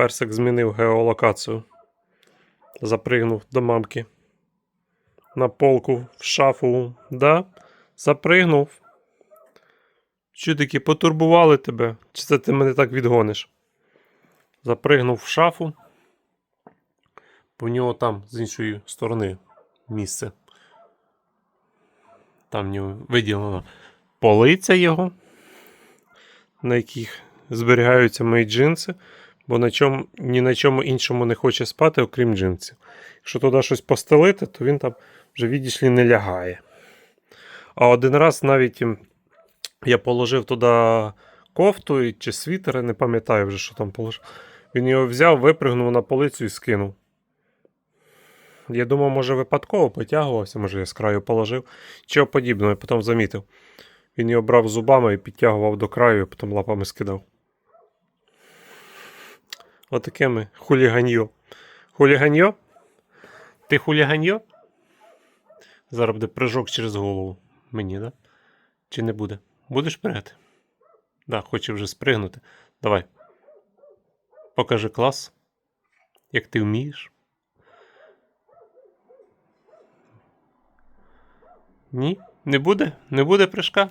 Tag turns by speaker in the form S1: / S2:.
S1: Персик змінив геолокацію. Запригнув до мамки. На полку, в шафу. Да? Запригнув. Таки потурбували тебе? Чи це ти мене так відгониш? Запригнув в шафу. Бо в нього там з іншої сторони місце. Там в нього виділено полиця його, на яких зберігаються мої джинси, бо на чому, ні на чому іншому не хоче спати, окрім джинсів. Якщо туди щось постелити, то він там вже відійшлі не лягає. А один раз навіть я положив туди кофту чи світер, я не пам'ятаю вже, що там положив. Він його взяв, випригнув на полицю і скинув. Я думав, може випадково потягувався, може я з краю положив. Чого подібного, я потім замітив. Він його брав зубами і підтягував до краю, і потім лапами скидав. Отаке ми хуліганьо. Хуліганьо? Ти хуліганьо? Зараз буде прыжок через голову. Мені, да? Чи не буде? Будеш пригати? Да, хоче вже спригнути. Давай. Покажи клас. Як ти вмієш. Ні? Не буде? Не буде прыжка?